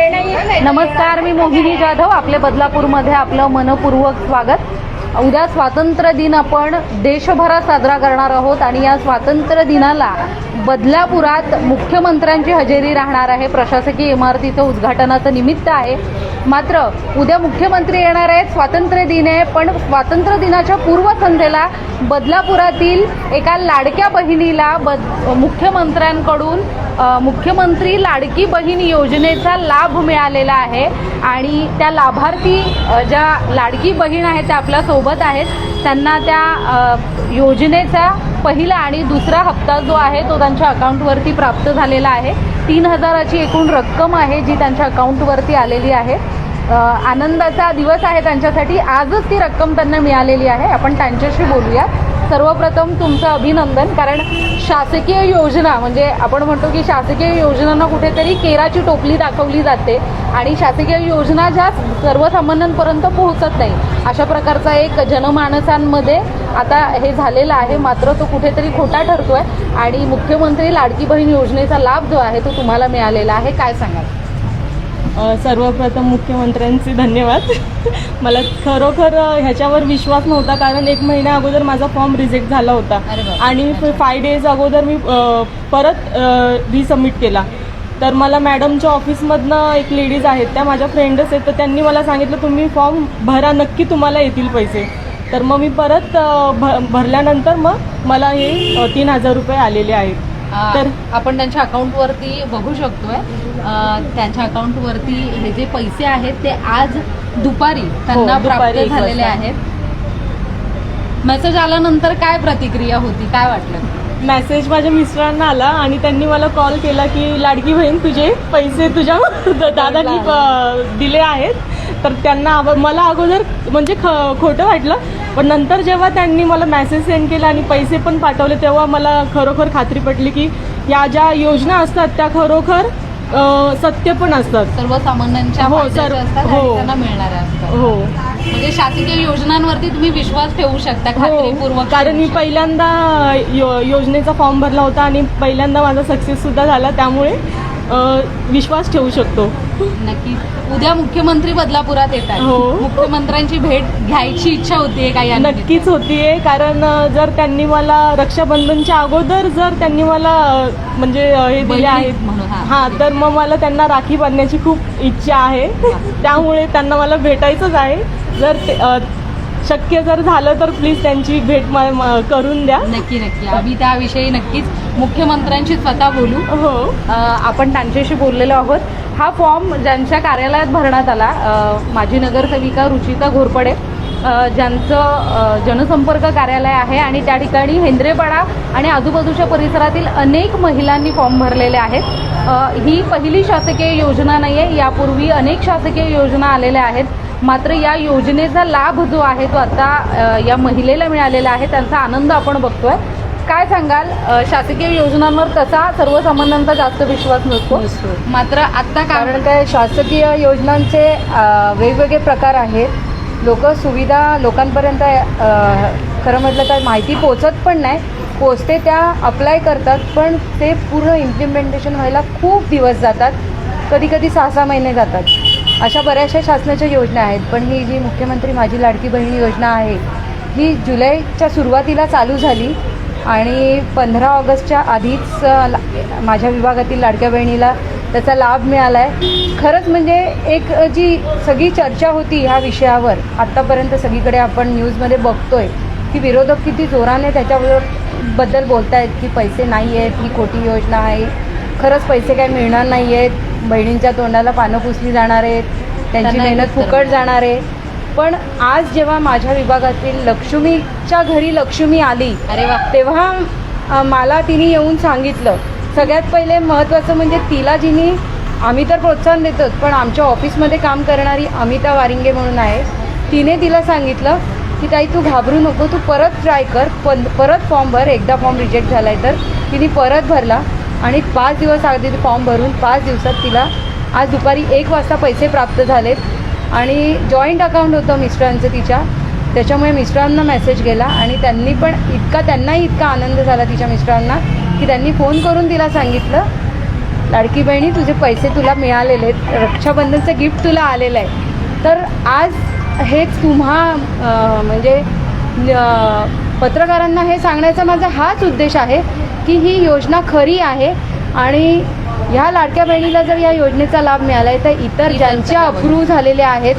नमस्कार मी मोहिनी जाधव आपले बदलापूरमध्ये आपलं मनपूर्वक स्वागत. उद्या स्वातंत्र्य दिन आपण देशभरात साजरा करणार आहोत आणि या स्वातंत्र्य दिनाला बदलापुरात मुख्यमंत्र्यांची हजेरी राहणार आहे. प्रशासकीय इमारतीचं उद्घाटनाचं निमित्त आहे. मात्र उद्या मुख्यमंत्री येणार आहेत स्वातंत्र्य दिन आहे पण स्वातंत्र्य दिनाच्या पूर्वसंध्येला बदलापुरातील एका लाडक्या बहिणीला बद मुख्यमंत्र्यांकडून मुख्यमंत्री लाडकी बहीण योजनेचा लाभ लाभ मिळालेला आहे. आणि त्या लाभार्थी ज्या लाडकी बहीण आहेत त्या आपल्यासोबत आहेत. त्यांना त्या योजनेचा पहिला आणि दुसरा हप्ता जो आहे तो त्यांच्या अकाउंटवरती प्राप्त झालेला आहे. तीन हजाराची एकूण रक्कम आहे जी त्यांच्या अकाउंटवरती आलेली आहे. आनंदाचा दिवस आहे त्यांच्यासाठी. आजच ती रक्कम त्यांना मिळालेली आहे. आपण त्यांच्याशी बोलूया सर्वप्रथम तुमचं अभिनंदन कारण शासकीय योजना म्हणजे आपण म्हणतो की शासकीय योजनांना कुठेतरी केराची टोपली दाखवली जाते आणि शासकीय योजना ज्या सर्वसामान्यांपर्यंत पोहोचत नाही अशा प्रकारचा एक जनमानसांमध्ये आता हे झालेलं आहे. मात्र तो कुठेतरी खोटा ठरतोय आणि मुख्यमंत्री लाडकी बहीण योजनेचा लाभ जो आहे तो तुम्हाला मिळालेला आहे. काय सांगाल? सर्वप्रथम मुख्यमंत्र्यांचे धन्यवाद. मला खरोखर ह्याच्यावर विश्वास नव्हता कारण एक महिन्या अगोदर माझा फॉर्म रिजेक्ट झाला होता. आणि फाय डेज अगोदर मी परत रिसबमिट केला. तर मला मॅडमच्या ऑफिसमधनं एक लेडीज आहेत त्या माझ्या फ्रेंडच आहेत तर त्यांनी मला सांगितलं तुम्ही फॉर्म भरा नक्की तुम्हाला येतील पैसे. तर मग मी परत भ भरल्यानंतर मग मला हे तीन हजार रुपये आलेले आहेत. तर आपण त्यांच्या अकाउंटवरती बघू शकतोय. त्यांच्या अकाउंटवरती हे जे पैसे आहेत ते आज दुपारी त्यांना हो, दुपारी प्राप्त झालेले. आहेत. मेसेज आल्यानंतर काय प्रतिक्रिया होती? काय वाटलं? मेसेज माझ्या मिस्टरांना आला आणि त्यांनी मला कॉल केला की लाडकी बहीण तुझे पैसे तुझ्या दादांनी दिले आहेत. तर त्यांना आव- मला अगोदर म्हणजे ख खोटं वाटलं. पण नंतर जेव्हा त्यांनी मला मेसेज सेंड केला आणि पैसे पण पाठवले तेव्हा मला खरोखर खात्री पटली की या ज्या योजना असतात त्या खरोखर सत्य पण असतात. सर्वसामान्यांच्या हो, आणि हो. त्यांना मिळणाऱ्या असतात. हो. म्हणजे शासकीय योजनांवरती तुम्ही विश्वास ठेवू शकता हो. खात्रीपूर्वक कारण मी पहिल्यांदा यो योजनेचा फॉर्म भरला होता आणि पहिल्यांदा माझा सक्सेस सुद्धा झाला त्यामुळे विश्वास ठेवू शकतो. नक्की. उद्या मुख्यमंत्री बदलापुरात येत आहेत हो. मुख्यमंत्र्यांची भेट घ्यायची इच्छा होतीये का या नक्कीच होतीये कारण अ, जर त्यांनी मला रक्षाबंधनच्या अगोदर जर त्यांनी मला अ, म्हणजे अ, हे दिले बहिणी आहेत म्हणून, हा. हा तर मग मला त्यांना राखी बांधण्याची खूप इच्छा आहे. त्यामुळे त्यांना मला भेटायचंच आहे. जर ते, अ, शक्य जर झालं तर प्लीज त्यांची भेट म- म- करून द्या. नक्की नक्की. आम्ही त्याविषयी नक्कीच मुख्यमंत्र्यांशी स्वतः बोलू. हो. अ, आपण त्यांच्याशी बोललेलो आहोत. हा फॉर्म ज्यांच्या कार्यालयात भरण्यात आला अ, माजी नगरसेविका रुचिता घोरपडे ज्यांचं जनसंपर्क कार्यालय आहे आणि त्या ठिकाणी हेंद्रेपाडा आणि आजूबाजूच्या परिसरातील अनेक महिलांनी फॉर्म भरलेले आहेत. ही पहिली शासकीय योजना नाही आहे यापूर्वी अनेक शासकीय योजना आलेल्या आहेत. मात्र या योजनेचा लाभ जो आहे तो आता या महिलेला मिळालेला आहे त्यांचा आनंद आपण बघतोय. काय सांगाल? शासकीय योजनांवर तसा सर्वसामान्यांचा जास्त विश्वास नसतो. मात्र आता कारण काय काय शासकीय योजनांचे वेगवेगळे प्रकार आहेत. लोक सुविधा लोकांपर्यंत खरं म्हटलं तर माहिती पोचत पण नाही. पोचते त्या अप्लाय करतात पण ते पूर्ण इम्प्लिमेंटेशन व्हायला खूप दिवस जातात. कधी कधी सहा सहा महिने जातात. अशा बऱ्याचशा शासनाच्या योजना आहेत. पण ही जी मुख्यमंत्री माझी लाडकी बहीण योजना आहे ही जुलैच्या सुरुवातीला चालू झाली आणि पंधरा ऑगस्टच्या आधीच ला- माझ्या विभागातील लाडक्या बहिणीला त्याचा लाभ मिळाला आहे खरंच म्हणजे एक जी सगळी चर्चा होती ह्या विषयावर आत्तापर्यंत सगळीकडे आपण न्यूजमध्ये बघतोय की विरोधक किती जोराने त्याच्यावर बद्दल बोलतायत की पैसे नाही आहेत ही खोटी योजना आहे. खरंच पैसे काय मिळणार नाही आहेत बहिणींच्या तोंडाला पानं पुसली जाणार आहेत. त्यांची मेहनत फुकट जाणार आहे. पण आज जेव्हा माझ्या विभागातील लक्ष्मीच्या घरी लक्ष्मी आली अरे वा. तेव्हा मला तिने येऊन सांगितलं सगळ्यात पहिले महत्त्वाचं म्हणजे तिला जिने आम्ही तर प्रोत्साहन देतोच पण आमच्या ऑफिसमध्ये काम करणारी अमिता वारिंगे म्हणून आहे. तिने तिला सांगितलं की ताई तू घाबरू नको तू परत ट्राय कर पण परत फॉर्म भर एकदा फॉर्म रिजेक्ट झाला आहे तर. तिने परत भरला आणि पाच दिवस अगदी फॉर्म भरून पाच दिवसात तिला आज दुपारी एक वाजता पैसे प्राप्त झालेत आणि जॉईंट अकाउंट होतं मिस्टरांचं तिच्या. त्याच्यामुळे मिस्टरांना मेसेज गेला आणि त्यांनी पण इतका त्यांनाही इतका आनंद झाला तिच्या मिस्टरांना. की त्यांनी फोन करून तिला सांगितलं लाडकी बहिणी तुझे पैसे तुला मिळालेले आहेत. रक्षाबंधनचं गिफ्ट तुला आलेलं आहे. तर आज हेच तुम्हा म्हणजे पत्रकारांना हे सांगण्याचा माझा हाच उद्देश आहे की ही योजना खरी आहे आणि ह्या लाडक्या बहिणीला जर या योजनेचा लाभ मिळाला आहे तर इतर ज्यांच्या अप्रूव्ह झालेले आहेत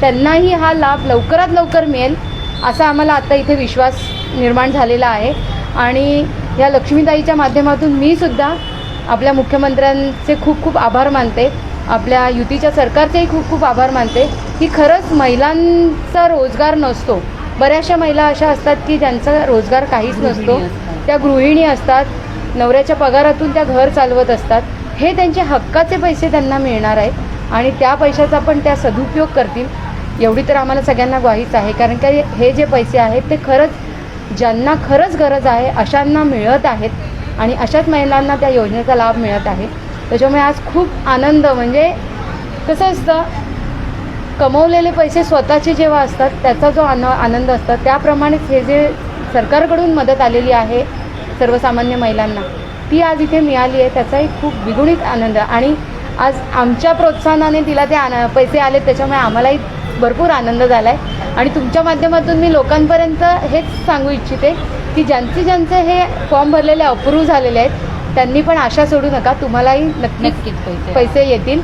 त्यांनाही हा लाभ लवकरात लवकर मिळेल असा आम्हाला आता इथे विश्वास निर्माण झालेला आहे. आणि या लक्ष्मीताईच्या माध्यमातून मी सुद्धा आपल्या मुख्यमंत्र्यांचे खूप खूप आभार मानते. आपल्या युतीच्या सरकारचेही खूप खूप आभार मानते. की खरंच महिलांचा रोजगार नसतो. बऱ्याचशा महिला अशा असतात की ज्यांचा रोजगार काहीच नसतो. त्या गृहिणी असतात नवऱ्याच्या पगारातून त्या घर चालवत असतात. हे त्यांचे हक्काचे पैसे त्यांना मिळणार आहेत आणि त्या पैशाचा पण त्या सदुपयोग करतील. एवढी तर आम्हाला सगळ्यांना ग्वाहीच आहे. कारण का हे जे पैसे आहेत ते खरंच ज्यांना खरंच गरज आहे अशांना मिळत आहेत आणि अशाच महिलांना त्या योजनेचा लाभ मिळत आहे. त्याच्यामुळे आज खूप आनंद म्हणजे कसं असतं कमवलेले पैसे स्वतःचे जेव्हा असतात त्याचा जो आन आनंद असतात त्याप्रमाणेच हे जे सरकारकडून मदत आलेली आहे सर्वसामान्य महिलांना ती आज इथे मिळाली आहे. त्याचाही खूप द्विगुणित आनंद. आणि आज आमच्या प्रोत्साहनाने तिला ते आन पैसे आले त्याच्यामुळे आम्हालाही भरपूर आनंद झाला आहे आणि तुमच्या माध्यमातून मी लोकांपर्यंत हेच सांगू इच्छिते की ज्यांचे ज्यांचे हे फॉर्म भरलेले अप्रूव्ह झालेले आहेत त्यांनी पण आशा सोडू नका. तुम्हालाही नक्कीच पैसे. पैसे येतील.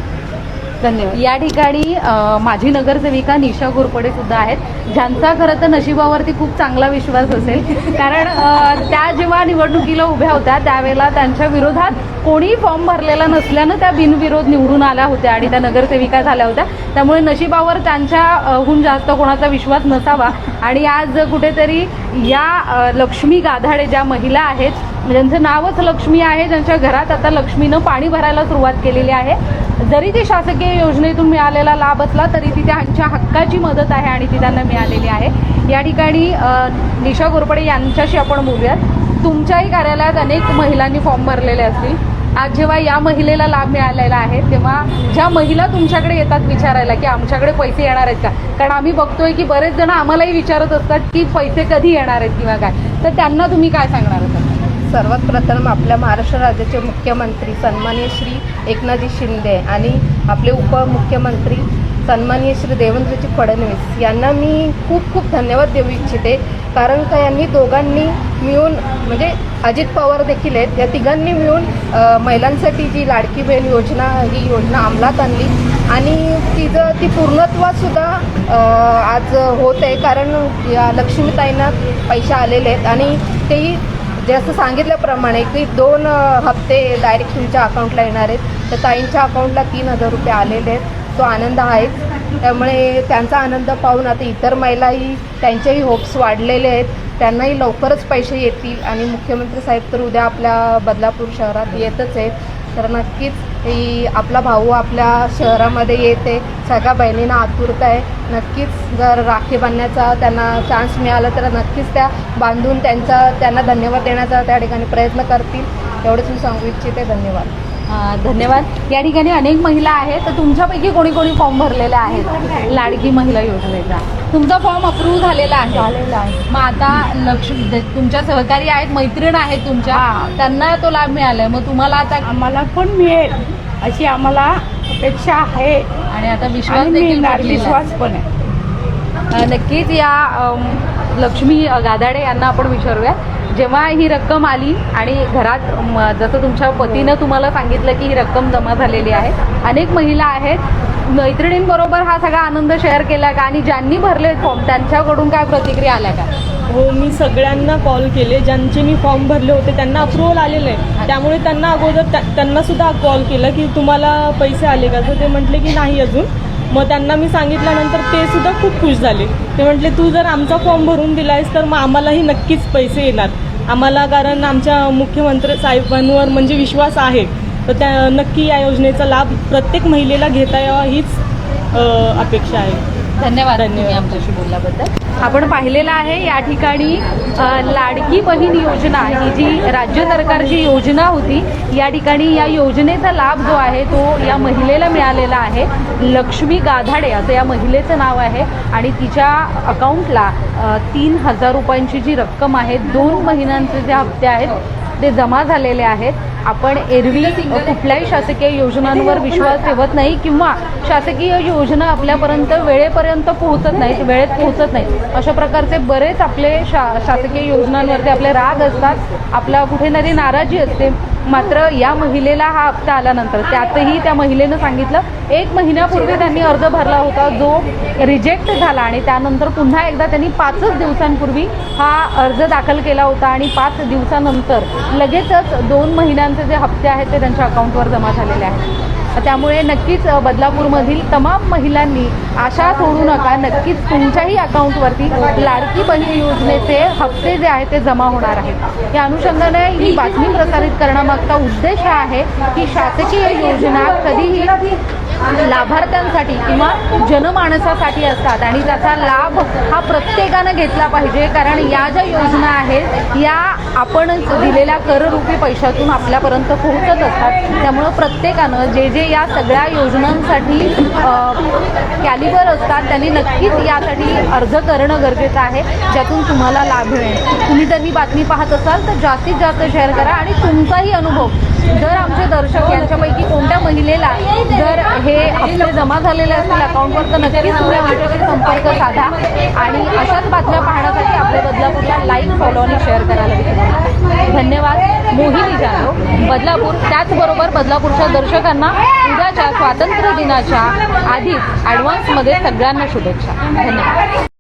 धन्यवाद. या ठिकाणी माजी नगरसेविका निशा घोरपडे सुद्धा आहेत ज्यांचा खरं तर नशिबावरती खूप चांगला विश्वास असेल. कारण त्या जेव्हा निवडणुकीला उभ्या होत्या त्यावेळेला त्यांच्या विरोधात कोणीही फॉर्म भरलेला नसल्यानं त्या बिनविरोध निवडून आल्या होत्या आणि त्या नगरसेविका झाल्या होत्या. त्यामुळे नशिबावर त्यांच्या हून जास्त कोणाचा विश्वास नसावा. आणि आज कुठेतरी या लक्ष्मी गाधाडे ज्या महिला आहेत ज्यांचं नावच लक्ष्मी आहे ज्यांच्या घरात आता लक्ष्मीनं पाणी भरायला सुरुवात केलेली आहे जरी ती शासकीय योजनेतून मिळालेला लाभ असला तरी ती त्यांच्या हक्काची मदत आहे आणि ती त्यांना मिळालेली आहे. या ठिकाणी निशा घोरपडे यांच्याशी आपण बोलूयात. तुमच्याही कार्यालयात अनेक महिलांनी फॉर्म भरलेले असतील. आज जेव्हा या महिलेला लाभ मिळालेला आहे तेव्हा ज्या महिला तुमच्याकडे येतात विचारायला की आमच्याकडे पैसे येणार आहेत का? कारण आम्ही बघतोय की बरेच जण आम्हालाही विचारत असतात की पैसे कधी येणार आहेत किंवा काय. तर त्यांना तुम्ही काय सांगणार आहात? सर्वात प्रथम आपल्या महाराष्ट्र राज्याचे मुख्यमंत्री सन्माननीय श्री एकनाथजी शिंदे आणि आपले उपमुख्यमंत्री सन्माननीय श्री देवेंद्रजी फडणवीस यांना मी खूप खूप धन्यवाद देऊ इच्छिते. कारण का यांनी दोघांनी मिळून म्हणजे अजित पवार देखील आहेत या तिघांनी मिळून महिलांसाठी जी लाडकी बहीण योजना ही योजना अंमलात आणली. आणि तिचं ती पूर्णत्वसुद्धा आज होत आहे. कारण या लक्ष्मीताईंना पैसे आलेले आहेत. आणि तेही जसं सांगितल्याप्रमाणे की दोन हप्ते डायरेक्ट तुमच्या अकाउंटला येणार आहेत. तर ताईंच्या अकाउंटला तीन हजार रुपये आलेले आहेत. तो आनंद आहेच त्यामुळे त्यांचा आनंद पाहून आता इतर महिलाही त्यांचेही होप्स वाढलेले आहेत. त्यांनाही लवकरच पैसे येतील आणि मुख्यमंत्री साहेब तर उद्या आपल्या बदलापूर शहरात येतच आहेत. तर नक्कीच ही आपला भाऊ आपल्या शहरामध्ये येते. सगळ्या बहिणींना आतुरता आहे. नक्कीच जर राखी बांधण्याचा त्यांना चान्स मिळाला तर नक्कीच त्या बांधून त्यांचा त्यांना धन्यवाद देण्याचा त्या ठिकाणी प्रयत्न करतील. एवढंच मी सांगू इच्छिते. धन्यवाद. धन्यवाद. या ठिकाणी अनेक महिला आहेत तर तुमच्यापैकी कोणी कोणी फॉर्म भरलेले आहेत? लाडकी महिला योजनेचा. तुमचा फॉर्म अप्रूव्ह झालेला आहे. झालेलं आहे. मग आता लक्ष्मी जे तुमच्या सहकारी आहेत मैत्रीण आहेत तुमच्या त्यांना तो लाभ मिळालाय. मग तुम्हाला आता आम्हाला पण मिळेल अशी आम्हाला अपेक्षा आहे. आणि आता विश्वास. विश्वास पण आहे. नक्कीच या लक्ष्मी गादाडे यांना आपण विचारूया जेव्हा ही रक्कम आली आणि घरात जसं तुमच्या पतीनं तुम्हाला सांगितलं की ही रक्कम जमा झालेली आहे अनेक महिला आहेत. मैत्रिणींबरोबर हा सगळा आनंद शेअर केला का? आणि ज्यांनी भरले फॉर्म त्यांच्याकडून काय प्रतिक्रिया आल्या का? हो मी सगळ्यांना कॉल केले. ज्यांचे मी फॉर्म भरले होते त्यांना अप्रुव्हल आलेलं. आहे त्यामुळे त्यांना अगोदर त्या- त्यांना सुद्धा कॉल केला की तुम्हाला पैसे आले का? तर ते म्हटले की नाही अजून. मग त्यांना मी सांगितल्यानंतर ते सुद्धा खूप खुश झाले. ते म्हटले तू जर आमचा फॉर्म भरून दिलायस तर मग आम्हालाही नक्कीच पैसे येणार. आम्हाला कारण आमच्या मुख्यमंत्री साहेबांवर म्हणजे विश्वास आहे. तर त्या नक्की या योजनेचा लाभ प्रत्येक महिलेला घेता यावा हीच अपेक्षा आहे. धन्यवाद. तुम्ही आमच्याशी बोलल्याबद्दल. आपण पाहिलेलं आहे या ठिकाणी लाडकी बहीण योजना ही जी राज्य सरकारची योजना होती या ठिकाणी या योजनेचा लाभ जो आहे तो या महिलेला मिळालेला आहे. लक्ष्मी गाधाडे असं या महिलेचं नाव आहे आणि तिच्या अकाउंटला तीन हजार रुपयांची जी रक्कम आहे दोन महिन्यांचे जे हप्ते आहेत ते जमा झालेले आहेत. आपण एरवी कुठल्याही शासकीय योजनांवर विश्वास ठेवत नाही किंवा शासकीय योजना आपल्यापर्यंत वेळेपर्यंत पोहोचत नाहीत वेळेत पोहोचत नाहीत. अशा प्रकारचे बरेच आपले शा शासकीय योजनांवरती आपले राग असतात. आपला कुठे तरी नाराजी असते. मात्र या महिलेला हा हप्ता आल्यानंतर त्यातही त्या महिलेनं सांगितलं एक महिन्यापूर्वी त्यांनी अर्ज भरला होता जो रिजेक्ट झाला आणि त्यानंतर पुन्हा एकदा त्यांनी पाचच दिवसांपूर्वी हा अर्ज दाखल केला होता आणि पाच दिवसानंतर लगेचच दोन त्यांचे जे हप्ते आहेत ते त्यांच्या अकाउंटवर जमा झालेले आहेत. त्यामुळे नक्कीच बदलापूरमधील तमाम महिलांनी आशा सोडू नका. नक्कीच तुमच्याही अकाउंटवरती लाडकी बहीण योजनेचे हप्ते जे आहेत ते जमा होणार आहेत. या अनुषंगाने ही बातमी प्रसारित करण्यामागचा उद्देश हा आहे की शासकीय योजना कधीही लाभार्थ्यांसाठी किंवा जनमाणसासाठी असतात आणि त्याचा लाभ हा प्रत्येकानं घेतला पाहिजे. कारण या ज्या योजना आहेत या आपणच दिलेल्या कररूपी पैशातून आपल्यापर्यंत पोहोचत असतात. त्यामुळं प्रत्येकानं जे जे या सगळ्या योजनांसाठी कॅलिबर असतात त्यांनी नक्कीच यासाठी अर्ज करणं गरजेचं आहे ज्यातून तुम्हाला लाभ मिळेल. तुम्ही जर ही बातमी पाहत असाल तर जास्तीत जास्त शेअर करा आणि तुमचाही अनुभव जर आमचे दर्शक यांच्यापैकी कोणत्या महिलेला जर हे हप्ते जमा झालेले असतील अकाउंटवर तर नक्कीच तुम्ही आमच्याशी संपर्क साधा आणि अशाच बातम्या पाहण्यासाठी आपल्या बदलापूरला लाईक फॉलो आणि शेअर करायला विसरू धन्यवाद. मोहिनी जाधव बदलापूर. त्याचबरोबर बदलापूरच्या दर्शकांना उद्याच्या स्वातंत्र्य दिनाच्या आधीच ॲडव्हान्समध्ये सगळ्यांना शुभेच्छा. धन्यवाद.